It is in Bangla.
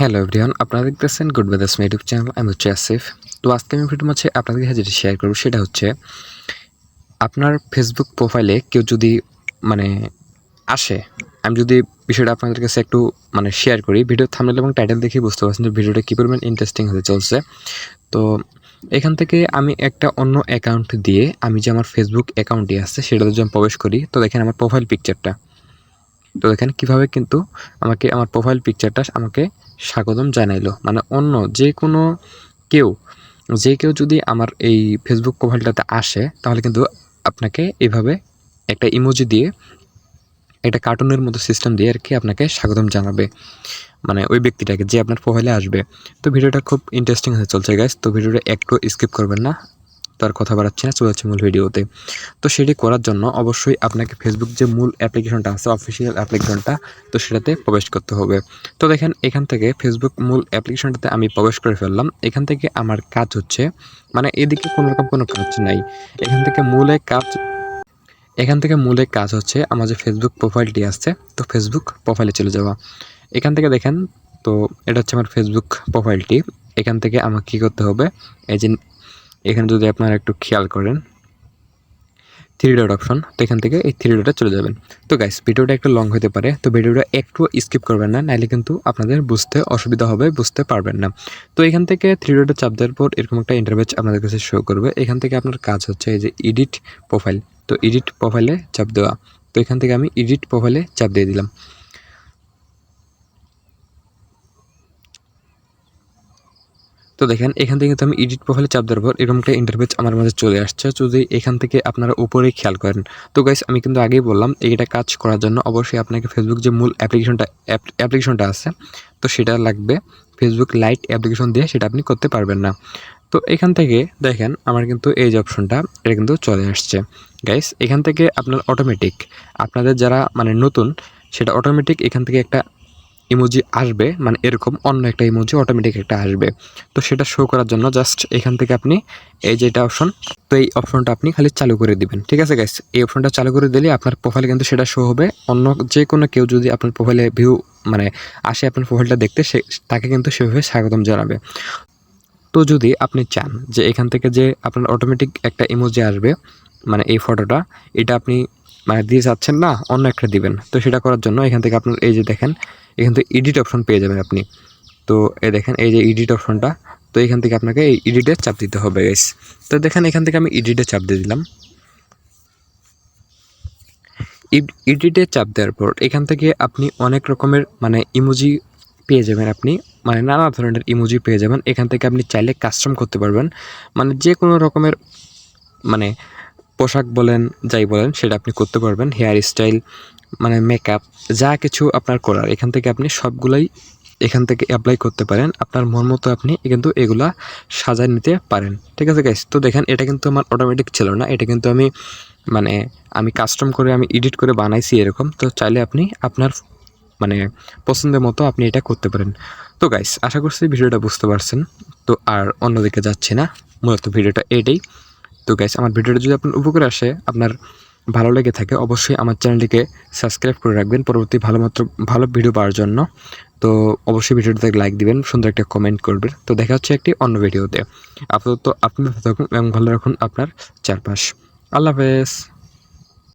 হ্যালো এভরিওয়ান আপনারা দেখতেছেন গুড বেদাস ইউটিউব চ্যানেল আমি হচ্ছে আসিফ তো আজকে আমি ভিডিওর মধ্যে আপনাদের কাছে যেটা শেয়ার করব সেটা হচ্ছে, আপনার ফেসবুক প্রোফাইলে কেউ যদি মানে আসে, আমি যদি বিষয়টা আপনাদের কাছে একটু মানে শেয়ার করি ভিডিও থামনেল এবং টাইটেল দেখে বুঝতে পারছেন যে ভিডিওটা কী পরিমাণ ইন্টারেস্টিং হতে চলছে। তো এখান থেকে আমি একটা অন্য অ্যাকাউন্ট দিয়ে, আমি যে আমার ফেসবুক অ্যাকাউন্টটি আছে সেটাতে আমি প্রবেশ করি, তো দেখেন আমার প্রোফাইল পিকচারটা তো দেখেন কীভাবে কিন্তু আমাকে, আমার প্রোফাইল পিকচারটা আমাকে স্বাগতম জানাইলো। মানে অন্য যে কোনো কেউ, যে কেউ যদি আমার এই ফেসবুক প্রোফাইলটাতে আসে, তাহলে কিন্তু আপনাকে এভাবে একটা ইমোজি দিয়ে, একটা কার্টুনের মতো সিস্টেম দিয়ে আর কি আপনাকে স্বাগতম জানাবে মানে ওই ব্যক্তিটাকে যে আপনার প্রোফাইলে আসবে। তো ভিডিওটা খুব ইন্টারেস্টিং হয়ে চলছে গাইস তো ভিডিওটা একটু স্কিপ করবেন না। তার কথা বাড়াচ্ছি না, চলে যাচ্ছে মূল ভিডিওতে। তো সেটি করার জন্য অবশ্যই আপনাকে ফেসবুক যে মূল অ্যাপ্লিকেশনটা আছে অফিসিয়াল অ্যাপ্লিকেশনটা তো সেটাতে প্রবেশ করতে হবে। তো দেখেন, এখান থেকে ফেসবুক মূল অ্যাপ্লিকেশনটাতে আমি প্রবেশ করে ফেললাম। এখান থেকে আমার কাজ হচ্ছে মানে এদিকে কোনো রকম কোনো কাজ নাই। এখান থেকে মূলে কাজ, এখান থেকে মূলে কাজ হচ্ছে আমার যে ফেসবুক প্রোফাইলটি আছে তো ফেসবুক প্রোফাইলে চলে যাওয়া। এখান থেকে দেখেন, তো এটা হচ্ছে আমার ফেসবুক প্রোফাইলটি এখান থেকে আমাকে কী করতে হবে, এই যে এখানে যদি আপনারা একটু খেয়াল করেন থ্রি ডট অপশন তো এখান থেকে এই থ্রি ডটে চলে যাবেন। তো গাইস ভিডিওটা একটু লং হতে পারে, তো ভিডিওটা একটু স্কিপ করবেন না নাহলে কিন্তু আপনাদের বুঝতে অসুবিধা হবে, বুঝতে পারবেন না। তো এখান থেকে থ্রি ডটে চাপ দেওয়ার পর এরকম একটা ইন্টারভেজ আপনাদের কাছে শো করবে। এখান থেকে আপনার কাজ হচ্ছে এই যে এডিট প্রোফাইল তো এডিট প্রোফাইলে চাপ দেওয়া। তো এখান থেকে আমি এডিট প্রোফাইলে চাপ দিয়ে দিলাম। তো দেখেন, এখান থেকে কিন্তু আমি এডিট প্রোফাইলে চাপ দেওয়ার পর এরকম একটা ইন্টারভেজ আমার মাঝে চলে আসছে। যদি এখান থেকে আপনারা উপরেই খেয়াল করেন, তো গাইস আমি কিন্তু আগেই বললাম, এইটা কাজ করার জন্য অবশ্যই আপনাকে ফেসবুক যে মূল অ্যাপ্লিকেশনটা অ্যাপ্লিকেশনটা আছে, তো সেটা লাগবে। ফেসবুক লাইট অ্যাপ্লিকেশন দিয়ে সেটা আপনি করতে পারবেন না। তো এখান থেকে দেখেন, আমার কিন্তু এই যে অপশনটা এটা কিন্তু চলে আসছে। গাইস এখান থেকে আপনার অটোমেটিক আপনাদের যারা মানে নতুন, সেটা অটোমেটিক এখান থেকে একটা ইমোজি আসবে মানে এরকম অন্য একটা ইমোজি অটোমেটিক একটা আসবে। তো সেটা শো করার জন্য জাস্ট এখান থেকে আপনি এই যে এটা অপশন তো এই অপশনটা আপনি খালি চালু করে দিবেন। ঠিক আছে গাইস এই অপশনটা চালু করে দিলে আপনার প্রোফাইল কিন্তু সেটা শো হবে। অন্য যে কোনো কেউ যদি আপনার প্রোফাইলে ভিউ মানে আসে আপনার প্রোফাইলটা দেখতে, সে, তাকে কিন্তু সেভাবে স্বাগতম জানাবে। তো যদি আপনি চান যে এখান থেকে যে আপনার অটোমেটিক একটা ইমোজি আসবে মানে এই ফটোটা এটা আপনি মানে দিয়ে যাচ্ছেন না, অন্য একটা দিবেন। তো সেটা করার জন্য এখান থেকে আপনার এই যে দেখেন, এখান থেকে এডিট অপশন পেয়ে যাবেন আপনি। তো এই দেখেন, এই যে এডিট অপশনটা তো এখান থেকে আপনাকে এই এডিটে চাপ দিতে হবে গাইস তো দেখেন, এখান থেকে আমি এডিটে চাপ দিয়ে দিলাম। এডিটে চাপ দেওয়ার পর এখান থেকে আপনি অনেক রকমের মানে ইমোজি পেয়ে যাবেন আপনি। মানে নানা ধরনের ইমোজি পেয়ে যাবেন। এখান থেকে আপনি চাইলে কাস্টম করতে পারবেন। মানে যে কোনো রকমের মানে পোশাক বলেন, যাই বলেন, সেটা আপনি করতে পারবেন। হেয়ার স্টাইল মানে মেকআপ যা কিছু আপনার করার, এখান থেকে আপনি সবগুলাই এখান থেকে অ্যাপ্লাই করতে পারেন। আপনার মন মতো আপনি কিন্তু এগুলা সাজায় নিতে পারেন। ঠিক আছে গাইস তো দেখেন, এটা কিন্তু আমার অটোমেটিক ছিল না। এটা কিন্তু আমি মানে আমি কাস্টম করে, আমি এডিট করে বানাইছি এরকম। তো চাইলে আপনি আপনার মানে পছন্দের মতো আপনি এটা করতে পারেন। তো গাইস আশা করছি ভিডিওটা বুঝতে পারছেন। তো আর অন্যদিকে যাচ্ছি না। মূলত ভিডিওটা এটাই। তো গাইস আমার ভিডিওটা যদি আপনার উপকার আসে, আপনার ভালো লেগে থাকে, অবশ্যই আমার চ্যানেলটিকে সাবস্ক্রাইব করে রাখবেন পরবর্তী ভালো মাত্র, ভালো ভিডিও পাওয়ার জন্য। তো অবশ্যই ভিডিওটাতে লাইক দিবেন, সুন্দর একটা কমেন্ট করবেন। তো দেখা হচ্ছে একটি অন্য ভিডিওতে আপাতত আপনি থাকুন এবং ভালো রাখুন আপনার চারপাশ। আল্লাহ হাফেজ।